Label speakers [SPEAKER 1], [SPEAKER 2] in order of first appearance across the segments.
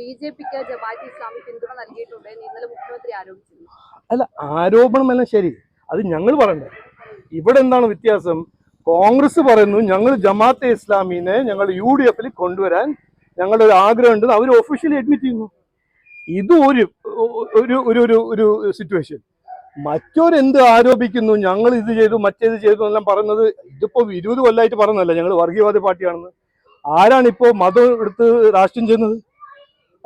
[SPEAKER 1] B J പിക്ക് പിന്തുണ നൽകിയിട്ടുണ്ട് മുഖ്യമന്ത്രി
[SPEAKER 2] അല്ല ശരി. അത് ഞങ്ങൾ പറയണ്ടേ. ഇവിടെ എന്താണ് വ്യത്യാസം? കോൺഗ്രസ് പറയുന്നു ഞങ്ങൾ ജമാഅത്തെ ഇസ്ലാമിനെ ഞങ്ങൾ യു ഡി എഫിൽ കൊണ്ടുവരാൻ ഞങ്ങളുടെ ഒരു ആഗ്രഹം ഉണ്ട് അവർ ഒഫീഷ്യലി അഡ്മിറ്റ് ചെയ്യുന്നു. ഇത് ഒരു ഒരു ഒരു ഒരു ഒരു സിറ്റുവേഷൻ മറ്റോരെന്ത് ആരോപിക്കുന്നു? ഞങ്ങൾ ഇത് ചെയ്തു മറ്റേത് ചെയ്തു എന്നെല്ലാം പറയുന്നത് ഇതിപ്പോ ഇരുപത് കൊല്ലമായിട്ട് പറയുന്നതല്ല. ഞങ്ങൾ വർഗീയവാദി പാർട്ടിയാണെന്ന്. ആരാണ് ഇപ്പോൾ മതം എടുത്ത് രാഷ്ട്രീയം ചെയ്യുന്നത്?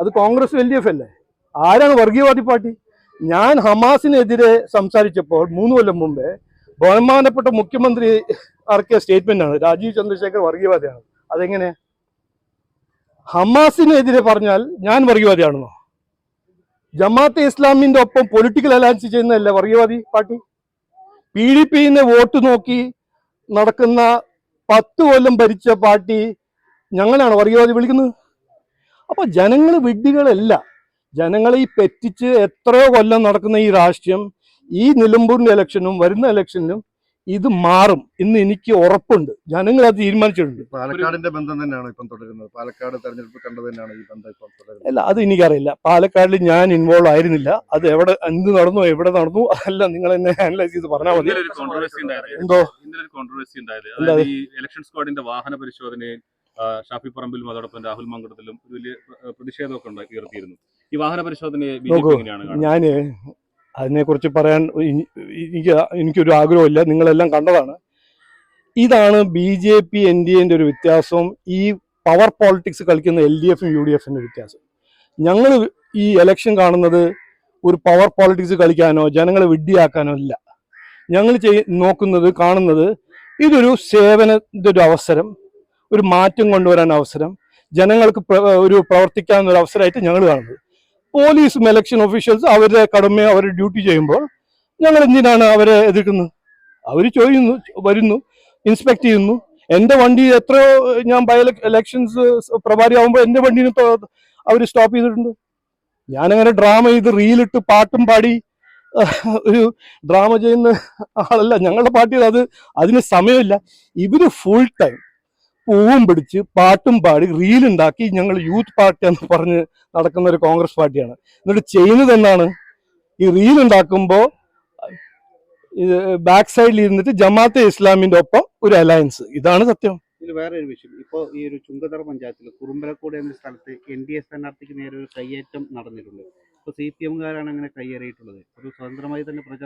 [SPEAKER 2] അത് കോൺഗ്രസ് എൽ ഡി എഫ് അല്ലേ? ആരാണ് വർഗീയവാദി പാർട്ടി? ഞാൻ ഹമാസിനെതിരെ സംസാരിച്ചപ്പോൾ മൂന്ന് കൊല്ലം മുമ്പേ ബഹുമാനപ്പെട്ട മുഖ്യമന്ത്രി ഇറക്കിയ സ്റ്റേറ്റ്മെന്റ് ആണ്. രാജീവ് ചന്ദ്രശേഖർ വർഗീയവാദിയാണ്. അതെങ്ങനെ? ഹമാസിനെതിരെ പറഞ്ഞാൽ ഞാൻ വർഗീയവാദിയാണെന്നോ? ജമാഅത്തെ ഇസ്ലാമിന്റെ ഒപ്പം പൊളിറ്റിക്കൽ അലയൻസ് ചെയ്യുന്നതല്ലേ വർഗീയവാദി പാർട്ടി? പി ഡി പിന്നെ വോട്ട് നോക്കി നടക്കുന്ന പത്ത് കൊല്ലം ഭരിച്ച പാർട്ടി ഞങ്ങളാണ് വർഗീയവാദി വിളിക്കുന്നത്. അപ്പൊ ജനങ്ങൾ വിഡ്ഢികളല്ല. ജനങ്ങളെ ഈ പെറ്റിച്ച് എത്രയോ കൊല്ലം നടക്കുന്ന ഈ രാഷ്ട്രീയം ഈ നിലമ്പൂരിന്റെ ഇലക്ഷനും വരുന്ന ഇലക്ഷനിലും ഇത് മാറും ഇന്ന് എനിക്ക് ഉറപ്പുണ്ട്. ജനങ്ങൾ അത് തീരുമാനിച്ചിട്ടുണ്ട്.
[SPEAKER 3] പാലക്കാടിന്റെ ബന്ധം തന്നെയാണ് ഇപ്പം തുടരുന്നത്? പാലക്കാട് തെരഞ്ഞെടുപ്പ് കണ്ടത് തന്നെയാണ് ഈ ബന്ധം ഇപ്പം തുടരുന്നത്?
[SPEAKER 2] അല്ല അത് എനിക്കറിയില്ല. പാലക്കാടിൽ ഞാൻ ഇൻവോൾവ് ആയിരുന്നില്ല. അത് എവിടെ എന്ത് നടന്നു എവിടെ നടന്നു അല്ല നിങ്ങൾ എന്നെ അനലൈസ് ചെയ്ത് പറഞ്ഞാൽ മതി.
[SPEAKER 4] ഒരു കോൺട്രവേഴ്സി ഉണ്ടായത്.
[SPEAKER 2] എന്തോ?
[SPEAKER 4] ഇന്നലെ ഒരു കോൺട്രവേഴ്സി ഉണ്ടായത്. അതായത് ഈ ഇലക്ഷൻ സ്ക്വാഡിന്റെ വാഹന പരിശോധനയിൽ ഷാഫി പറമ്പിലും അതോടൊപ്പം രാഹുൽ മങ്കടത്തിലും ഒരു വലിയ പ്ര- പ്രതിഷേധമൊക്കെ ഉയർത്തിയിരുന്നു. ഈ വാഹന പരിശോധനയെ
[SPEAKER 2] ഞാൻ അതിനെക്കുറിച്ച് പറയാൻ എനിക്ക് എനിക്കൊരു ആഗ്രഹമില്ല നിങ്ങളെല്ലാം കണ്ടതാണ്. ഇതാണ് B J P N D എന്റെ ഒരു വ്യത്യാസവും ഈ പവർ പോളിറ്റിക്സ് കളിക്കുന്ന എൽ ഡി എഫും യു ഡി എഫിന്റെ വ്യത്യാസം. ഞങ്ങൾ ഈ എലക്ഷൻ കാണുന്നത് ഒരു പവർ പോളിറ്റിക്സ് കളിക്കാനോ ജനങ്ങളെ വിഡ്ഢിയാക്കാനോ ഇല്ല ഞങ്ങൾ ചെയ് നോക്കുന്നത് കാണുന്നത് ഇതൊരു സേവനത്തിന്റെ ഒരു അവസരം. ഒരു മാറ്റം കൊണ്ടുവരാൻ അവസരം ജനങ്ങൾക്ക് ഒരു പ്രവർത്തിക്കാവുന്ന ഒരു അവസരമായിട്ട് ഞങ്ങൾ കാണുന്നത് പോലീസും എലക്ഷൻ ഒഫീഷ്യൽസ് അവരുടെ കടമ അവരുടെ ഡ്യൂട്ടി ചെയ്യുമ്പോൾ ഞങ്ങൾ എന്തിനാണ് അവരെ എതിർക്കുന്നത്? അവർ ചോദിക്കുന്നു വരുന്നു ഇൻസ്പെക്ട് ചെയ്യുന്നു. എന്റെ വണ്ടി എത്രയോ ഞാൻ ബൈ ഇലക്ഷൻസ് പ്രഭാരിയാവുമ്പോൾ എന്റെ വണ്ടീനെ അവർ സ്റ്റോപ്പ് ചെയ്തിട്ടുണ്ട്. ഞാനങ്ങനെ ഡ്രാമ ചെയ്ത് റീലിട്ട് പാട്ടും പാടി ഒരു ഡ്രാമ ചെയ്യുന്ന ആളല്ല. ഞങ്ങളുടെ പാർട്ടിയിൽ അത് അതിന് സമയമില്ല. ഇവർ ഫുൾ ടൈം പൂവും പിടിച്ച് പാട്ടും പാടി റീലുണ്ടാക്കി ഞങ്ങൾ യൂത്ത് പാർട്ടി എന്ന് പറഞ്ഞ് നടക്കുന്ന ഒരു കോൺഗ്രസ് പാർട്ടിയാണ്. എന്നിട്ട് ചെയ്യുന്നത് എന്താണ്? ഈ ഇത് ബാക്ക് സൈഡിൽ ഇരുന്നിട്ട് ജമാഅത്തെ ഇസ്ലാമിന്റെ ഒപ്പം ഒരു അലയൻസ് ഇതാണ് സത്യം.
[SPEAKER 5] വേറെ ഒരു വിഷയം. ഇപ്പോൾ ഈ ഒരു ചുങ്കത്തറ പഞ്ചായത്തിൽ കുറുമ്പലക്കോട് എന്ന സ്ഥലത്ത് എൻ ഡി എ സ്ഥാനാർത്ഥിക്ക് നേരെ ഒരു കയ്യേറ്റം നടന്നിട്ടുണ്ട്. ഇപ്പോൾ സി പി എംകാരാണ് അങ്ങനെ കയ്യേറിയിട്ടുള്ളത്. ഒരു സ്വതന്ത്രമായി തന്നെ പ്രചാരണം